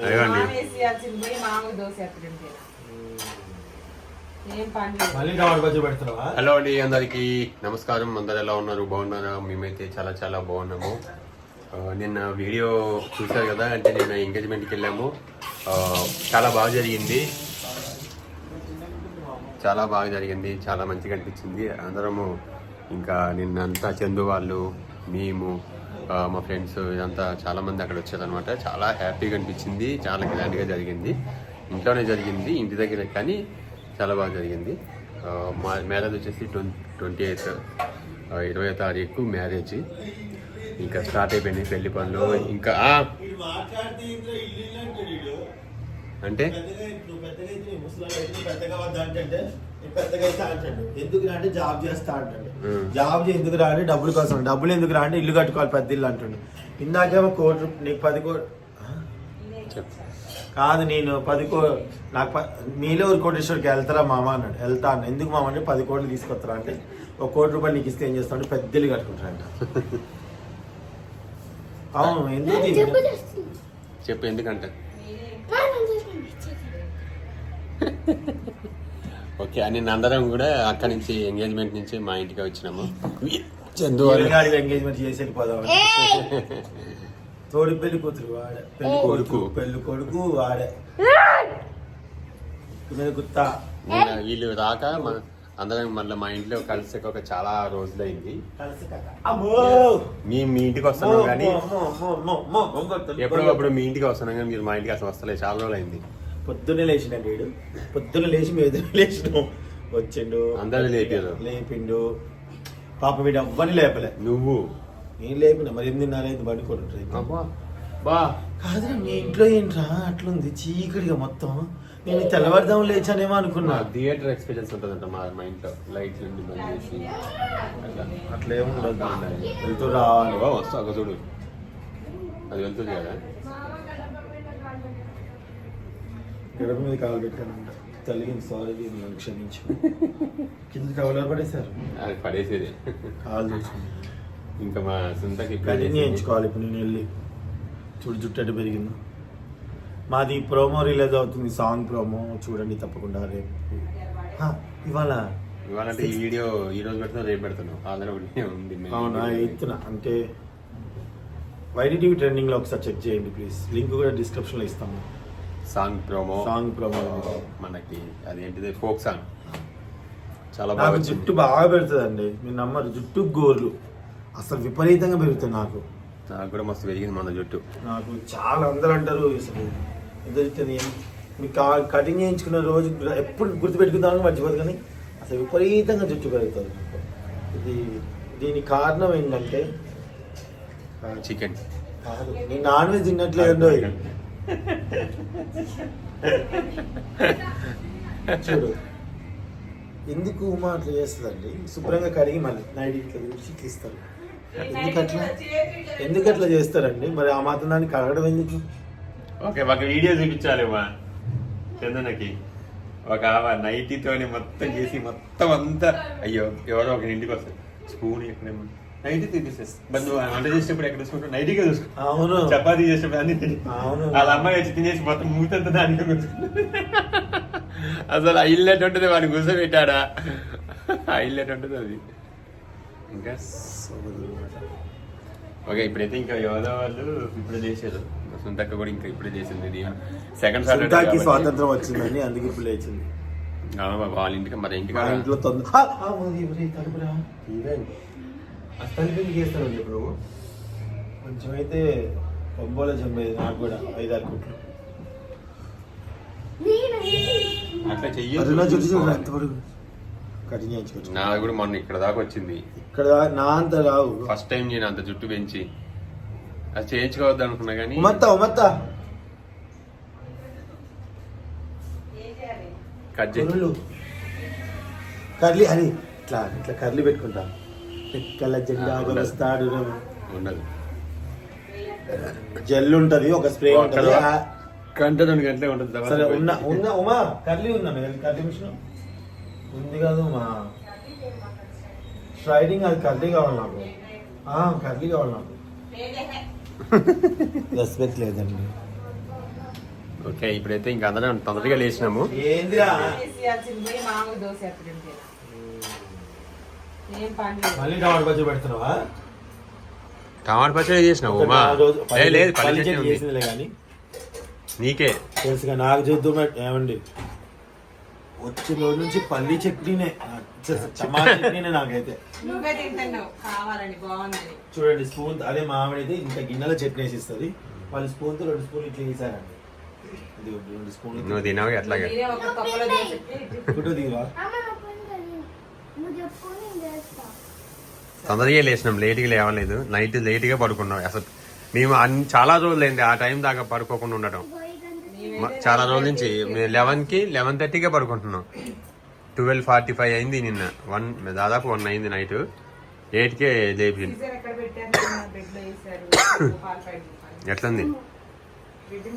Hello అండి అందరికి నమస్కారం. అందరు ఎలా ఉన్నారు? బాగున్నారా? మేమైతే చాలా చాలా బాగున్నాము. నిన్న వీడియో చూశారు కదా అంటే నిన్న ఎంగేజ్మెంట్కి వెళ్ళాము. చాలా బాగా జరిగింది. చాలా బాగా జరిగింది. చాలా మంచిగా అనిపించింది. అందరము ఇంకా నిన్నంతా చందు వాళ్ళు మేము మా ఫ్రెండ్స్ ఇదంతా చాలామంది అక్కడ వచ్చారనమాట చాలా హ్యాపీగా అనిపించింది. చాలా గ్రాండ్గా జరిగింది. ఇంట్లోనే జరిగింది ఇంటి దగ్గర కానీ చాలా బాగా జరిగింది. మా మ్యారేజ్ వచ్చేసి ట్వంటీ ట్వంటీ ఎయిత్ ఇరవై తారీఖు మ్యారేజ్. ఇంకా స్టార్ట్ అయిపోయింది పెళ్ళి పనులు. ఇంకా అంటే? ఎందుకు రా అంటే జాబ్ చేస్తా అంటాడు. జాబ్ చే- ఎందుకు రా అంటే డబ్బుల కోసం. డబ్బులు ఎందుకు రా అంటే ఇల్లు కట్టుకోవాలి పెద్ద ఇల్లు అంటాడు. ఇందాకేమో కోటి నీకు పది కోటి కాదు నేను పది కో నాకు ప- మీలో ఒక కోటేశ్వరికి వెళ్తారా మామ అన్నాడు. వెళ్తా అన్న ఎందుకు మామ అంటే పది కోట్లు తీసుకొస్తారా అంటే ఒక కోటి రూపాయలు నీకు ఇస్తే ఏం పెద్ద ఇల్లు కట్టుకుంటారంట అవును ఎందుకు? చెప్పు ఎందుకంటే? ఓకే అని అందరం కూడా అక్కడి నుంచి ఎంగేజ్మెంట్ నుంచి మా ఇంటికి వచ్చినాము చందు ఎంగేజ్మెంట్ చేసి వెళ్ళిపోదాం తోడి పెళ్ళి కూతురు వాడే పెళ్ళి కొడుకు. పెళ్ళి కొడుకు వాడే గుత్తా వీళ్ళు రాక మన- అందరం మళ్ళీ మా ఇంట్లో కలిసి ఒక చాలా రోజులైంది. అమ్మో! మీ మీ ఇంటికి వస్తున్నాం కానీ. ఎప్పుడప్పుడు మీ ఇంటికి వస్తున్నాం కానీ మీరు మా ఇంటికి అసలు వస్తలేదు చాలా రోజులు అయింది పొద్దున్నే లేచిన వీడు. పొద్దున్న లేచి మీద లేచినాం. వచ్చిండు. అందరిని లేపారు. లేపిండు. పాప వీడు అవ్వని లేపలే. నువ్వు. నేను లేపిన మరి ఎనిమిదిన్నర అయింది పడుకోడు అబ్బా బా. కాదురా మీ ఇంట్లో ఏంట్రా? అట్లుంది చీకటిగా మొత్తం. నేను తెల్లవారుదాం లేచానేమో అనుకున్నా. థియేటర్ ఎక్స్పీరియన్స్ ఉంటుందంట మా మా ఇంట్లో. లైట్లు ఉండి బంద్ చేసి. అట్లా. అట్లా ఏముండదు వెళ్తూ రావాలి వస్తా ఒక చూడు. అది వెళ్తుంది కదా గడప మీద కాలు పెట్టానంట తల్లికి సారీ నన్ను క్షమించు. కింద కవలర్ పడేశారు. అది పడేసేది. కాలు తెచ్చుకుని. ఇంకా మా సొంతకి కంటిన్యూ. చేయించుకోవాలి ఇప్పుడు నేను వెళ్ళి చూడు జుట్టు పెరిగిందో. మాది ప్రోమో రిలీజ్ అవుతుంది సాంగ్ ప్రోమో చూడండి తప్పకుండా రేపు. హా, ఇవాళ ఇవాళ అంటే ఈ వీడియో ఈ రోజు రేపు పెడుతున్నాం ఆల్రెడీ ఒకటి ఉంది మేము అవునా ఎత్తున. అంటే వైడి టీవీ ట్రెండింగ్లో ఒకసారి చెక్ చేయండి ప్లీజ్ లింక్ కూడా డిస్క్రిప్షన్లో ఇస్తాము. Song promo. Song promo. మనకి అదేంటిది? Folk song. చాలా బాగా నాకు జుట్టు బాగా పెడుతుందండి. మీరు నమ్మరు. జుట్టు గోర్లు. అసలు విపరీతంగా పెరుగుతాయి నాకు. నాకు కూడా మస్తు పెరిగింది మన జుట్టు. నాకు చాలా అందరూ అంటారు అసలు ఎంత జుట్టు కా- కటింగ్ చేయించుకున్న రోజు ఎప్పుడు గుర్తుపెట్టుకుందామని మర్చిపోదు కానీ అసలు విపరీతంగా జుట్టు పెరుగుతుంది. ఇది దీని కారణం ఏంటంటే చికెన్. కాదు. నేను నాన్ వెజ్ తిన్నట్లేదండో చూడు. ఎందుకు ఉమా అట్లా చేస్తుందండి? శుభ్రంగా కడిగి మళ్ళీ నైట్ ఇట్లా విడిచి ఇట్లా ఇస్తారు ఎందుకు చేస్తారండి? మరి ఆ మాత్రం దాన్ని కడగడం ఎందుకు? ఓకే ఒక వీడియో చూపించాలి మా చందనకి. ఒక నైటీతోని మొత్తం చేసి మొత్తం అంతా అయ్యో ఎవరో ఒక ఇంటికి వస్తారు. స్పూన్ ఎక్కడేమో నైటీ తీసేస్తారు మరి నువ్వు వంట చేసేటప్పుడు ఎక్కడ చూసుకుంటావు? నైటీగా చూసుకో అవును. చపాతీ చేసేటప్పుడు అన్ని తిని. అవును. వాళ్ళ అమ్మాయి వచ్చి తినేసి మొత్తం మూతంతా దానికి. అసలు ఇల్లు ఉంటుంది? వాడిని కూర్చోబెట్టాడా? ఆ ఇల్లు ఉంటుంది అది? ఇంకా ఓకే ఇప్పుడైతే ఇంకా యోగా వాళ్ళు ఇప్పుడే చేశారు సొంతక్క కూడా ఇంకా ఇప్పుడే చేసింది ఇది సెకండ్ సుంతాకి స్వాతంత్రం వచ్చిందని అందుకే ఇప్పుడు లేచింది. వాళ్ళ ఇంటికి మరి ఇంటికి ఇంట్లో తొందర అస్తానికి చేస్తానండి ఇప్పుడు కొంచెం అయితే బొంబోలో జమ్మేది నాకు కూడా ఐదారు కోట్లు. అట్లా నా జుట్టు చూడు చెయ్యి ఎంత పొడుగు కటింగ్ చేయించుకోవచ్చు కూడా మొన్న ఇక్కడ దాకా వచ్చింది. ఇక్కడ నా అంత రావు. ఫస్ట్ టైం నేను అంత జుట్టు పెంచి. అది చేయించుకోవద్దు అనుకున్నా కానీ ఉమత్త ఉమత్త. ఏం చేయాలి కట్ గొర్రెలు కర్లీ అది ఇట్లా ఇట్లా కర్లీ పెట్టుకుంటా. ఎక్కల జెండా ఆ, ఉండదు. వస్తాడు ఉండదు. జెల్ ఉంటది ఒక స్ప్రే ఉంటది. గంట రెండు గంటలే ఉంటుంది తర్వాత సరే. ఉన్న ఉన్న ఉమా కర్లీ దగ్గర? Curly machine? ఉంది కాదు ఉమా. స్ట్రైడింగ్ అది కర్లీ కావాలి నాకు. ఆ, కర్లీ కావాలి నాకు. రెస్పెక్ట్ లేదండి. ఓకే ఇప్పుడైతే ఇంకా అందరం తొందరగా లేచినాము. ఏందిరా వేసేయాల్సింది పోయి మామూలు దోశ ఎప్పుడు తినా ఏం పని లేదు. మళ్ళీ టమాటా పచ్చడి పెడుతున్నావా? టమాటా పచ్చడి చేసినావు ఉమా. ఒక రోజు ఏ, లేదు పల్లి చట్నీ చేసిందిలే కానీ. నీకే. తెలుసుగా నాకు చూద్దాం ఏమండి? వచ్చిన రోజు నుంచి పల్లి చట్నీనే టమాటా చట్నీనే నాకైతే. నువ్వే తింటున్నావు. కావాలని బాగుందని చూడండి స్పూన్ అదే మామిడి అయితే ఇంత గిన్నెలో చట్నీ వేసి ఇస్తుంది వాళ్ళు స్పూన్తో రెండు స్పూన్లు ఇట్లా వేసారండి ఇది ఒక రెండు స్పూన్లు నువ్వు తినావు ఎట్లాగే? ఒకటో దిగువా నువ్వు చెప్పు నేను చేస్తా తొందరగా లేచినాం లేట్గా లేవలేదు. నైట్ లేట్గా పడుకున్నాం. అసలు మేము అన్ని చాలా రోజులైంది ఆ టైం దాకా పడుకోకుండా ఉండటం. చాలా రోజుల నుంచి లెవెన్కి లెవెన్ థర్టీకే పడుకుంటున్నాం. ట్వెల్వ్ ఫార్టీ ఫైవ్ అయింది నిన్న. వన్ దాదాపు వన్ అయింది నైట్. ఎయిట్కే లేపింది. సీజర్ ఎక్కడ పెట్టారు? బెడ్లో వేసారు పాలు ప్యాకెట్ ఎట్లుంది? బెడ్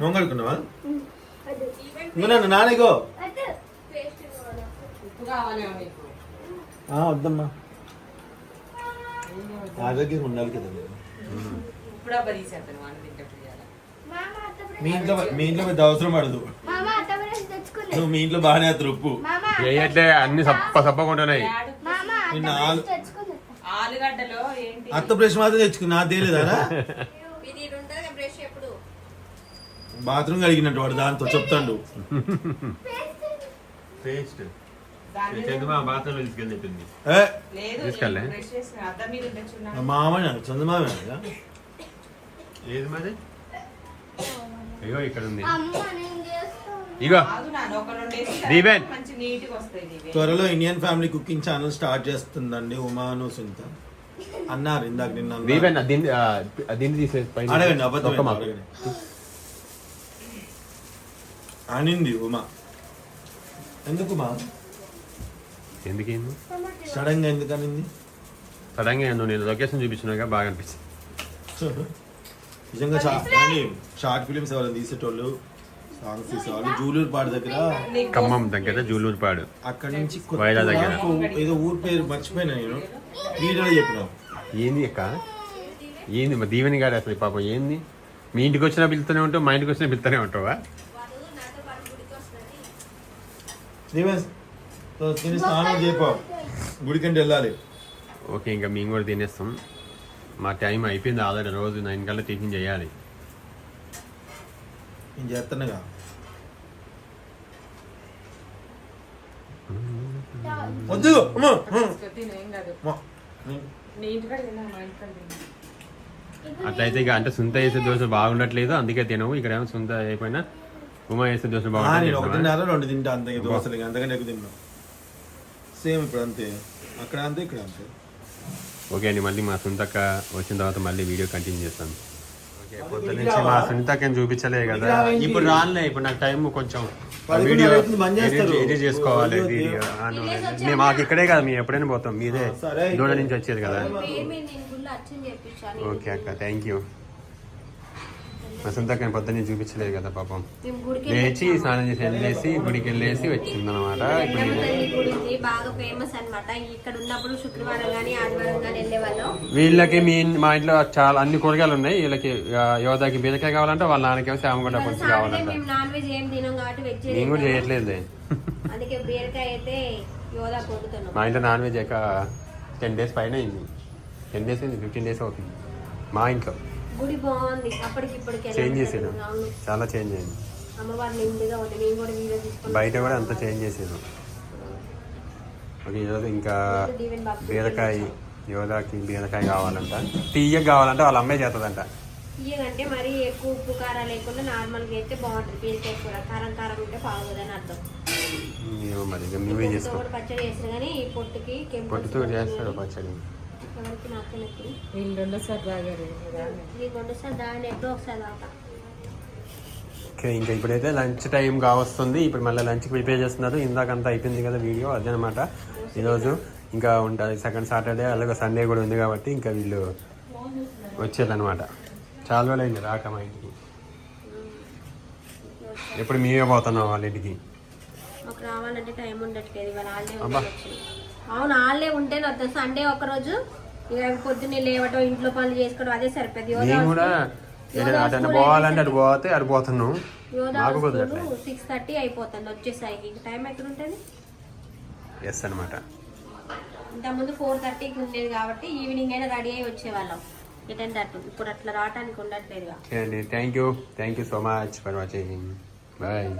నూనె కడుక్కున్నావా నూనె నానేగో నీకు వద్దమ్మా. ఆరోగ్యం ఉండాలి కదా మీ ఇంట్లో మీ ఇంట్లో పెద్ద అవసరం పడదు. నువ్వు మీ ఇంట్లో బాగానే అవుతారు ఉప్పు. మామ వేయట్లే అన్ని సప్ప సప్పకుంటున్నాయి యాడ్ మామ అత్త నిన్న బ్రష్ మాత్రం తెచ్చుకున్నా నా తేలేదారా ఇది ఉంటుంది బ్రష్ ఎప్పుడు బాత్రూమ్ కడిగినట్టు వాడు దాంతో చెప్తాడు. పేస్ట్. దాని మీద చంద్రమా బాత్రూంలో తీసుకెళ్ళినట్టుంది ఏ? లేదు తీసుకెళ్ళే? నేను బ్రష్ చేసిన. అద్దం మీద ఉంటే మా చూడండి మామ చందమామ ఏది మరి? అయ్యో ఇక్కడ ఉంది. అమ్మ నేను చేస్తాను. ఇగో. కాదు నాన్న ఒక రెండు వేసి దీవెన్. మంచి నీట్గా వస్తాయి దీవెన్. త్వరలో Indian family cooking channel start చేస్తుందండి ఉమాను సునీత. అన్నారు ఇందాక నిన్న. దీవెన్ దీన్ని తీసేసి పైన అడగండి అబద్ధం అనింది ఉమా. ఎందుకు మా ఎందుకేంది? సడన్గా ఎందుకు అనింది? సడన్గా నువ్వు నేను లొకేషన్ చూపించినాక బాగా అనిపించింది నిజంగా చా- కానీ షార్ట్ ఫిలిమ్స్ ఎవరైనా తీసేటోళ్ళు సాంగ్స్ తీసేవాళ్ళు జూలూరు పాడు దగ్గర ఖమ్మం దగ్గర జూలూరుపాడు. అక్కడ నుంచి వైరా దగ్గర. కొత్తగా ఏదో ఊరు పేరు మర్చిపోయినా నేను. వీడియోలో చెప్పినావు ఏంది అక్క? ఏంది మా దీవెని గారు అసలు పాపం ఏంది? మీ ఇంటికి వచ్చినా పిలుతూనే ఉంటావు మా ఇంటికి వచ్చినా పిలుతూనే ఉంటావా వాడు నాతో పాటు గుడికి వస్తుంది దివేశ్ తిని స్నానం చేయపో గుడికంటే వెళ్ళాలి. ఓకే ఇంకా మేము కూడా తినేస్తాం. మా టైం అయిపోయింది ఆల్రెడీ రోజు నైన్ కల్లా టిఫిన్ చేయాలి. నేను చేస్తానుగా వద్దు అమ్మా, అమ్మా, అమ్మా. నీ అట్లయితే ఇక అంటే సుంత వేసే దోశ బాగుండట్లేదు అందుకే తినవు ఇక్కడ ఏమో సుంత అయిపోయినా ఉమా వేసే దోశ నేను ఒకటిన్నర రెండు తింటా అంతే దోశలు ఇక అంతకంటే ఎక్కువ తిన్నా. సేమ్ ఇప్పుడు అంతే. అక్కడ అంతే ఇక్కడ అంతే. ఓకే అండి మళ్ళీ మా సునీతక్క వచ్చిన తర్వాత మళ్ళీ వీడియో కంటిన్యూ చేస్తాను. ఓకే పొద్దు నుంచి మా సునీతక్కని చూపించలే కదా. ఇప్పుడు రానులే ఇప్పుడు నాకు టైం కొంచెం వీడియో. ఎడిట్ చేసుకోవాలి వీడియో. మేము మాకు ఇక్కడే కదా మేము ఎప్పుడైనా పోతాం. మీదే. దూడ నుంచి వచ్చేది కదా. ఓకే అక్క థ్యాంక్ యూ. మా సునీతక్కని పొద్దున్నే చూపించలేదు కదా పాపం. మేము గుడికి లేచి స్నానం చేసి వెళ్ళేసి గుడికి వెళ్ళేసి గుడి బాగా ఫేమస్ అన్నమాట. ఇక్కడ ఉన్నప్పుడు శుక్రవారం కానీ ఆదివారం కానీ వెళ్ళేవాళ్ళం. వీళ్ళకి మీ మా ఇంట్లో చాలా అన్ని కూరగాయలు ఉన్నాయి. వీళ్ళకి యోధాకి బీరకాయ కావాలంటే వాళ్ళ నాన్నకేమో శామగడ్డ ఇవాళ కొంచెం కావాలంట. మేము నాన్ వెజ్ ఏం తినం కాబట్టి వెజ్ నేను కూడా చేయట్లేదు అందుకే బీరకాయ అయితే యోదా పొందుతున్నాం మా ఇంట్లో నాన్ వెజ్ అయ్యాక టెన్ డేస్ పైన అయింది. టెన్ డేస్ అయింది ఫిఫ్టీన్ డేస్ అవుతుంది మా ఇంట్లో. గుడి బాగుంది. అప్పటికి ఇప్పటికి చేంజ్ అవును. చాలా చేంజ్ అయింది. అమ్మవారి నిండుగా ఉంది మేము కూడా వీడియో బయట కూడా అంత చేంజ్ చేసాను ఓకే ఈరోజు ఇంకా బీరకాయ యోధాకి బీరకాయ కావాలంట. తీయగా కావాలంటే వాళ్ళ అమ్మాయి చేస్తుందంట. తీయగంటే మరీ ఎక్కువ ఉప్పు కారం లేకుండా నార్మల్గా అయితే బాగుంటుంది. బీరకాయ కూర కారం కారం ఉంటే బాగోదని అర్థం. ఏమో మరి నువ్వే చేసుకో. పచ్చడి చేస్తారు కానీ ఈ పొట్టుకి పొట్టుతో చేస్తాడు పచ్చడి. ఎవరికి నాకు వీళ్ళు రెండోసారి తాగారు దాన్ని ఎప్పుడో ఒకసారి తాగుతా ఓకే ఇంకా ఇప్పుడైతే లంచ్ టైం కావస్తుంది. ఇప్పుడు మళ్ళీ లంచ్ ప్రిపేర్ చేస్తున్నారు. ఇందాక అంతా అయిపోయింది కదా వీడియో అదనమాట ఈరోజు ఇంకా ఉంటుంది. సెకండ్ సాటర్డే అలాగే సండే కూడా ఉంది కాబట్టి ఇంకా వీళ్ళు వచ్చేదన్నమాట. చాలా రోజులు అయింది రాక మా ఇంటికి. ఎప్పుడు మేమే పోతున్నాం వాళ్ళ ఇంటికి. అబ్బా. అవును హాలిడే ఉంటే నాకు సండే ఒక రోజు ఇక పొద్దున్నే లేవటం ఇంట్లో పనులు చేసుకోవడం అదే కూడా పోవాలంటే అటు పోతే అటు పోతున్నాం. సిక్స్ థర్టీ అయిపోతుంది వచ్చేసరికి. ఇంక టైం ఎక్కడ ఉంటుంది ఎస్ అనమాట ఇంతకుముందు ఫోర్ థర్టీకి ఉండేది కాబట్టి ఈవినింగ్ అయినా రెడీ అయ్యి వచ్చేవాళ్ళం. ఇప్పుడు అట్లా రావడానికి ఉండట్లేదుగా. Thank you thank you so much for watching bye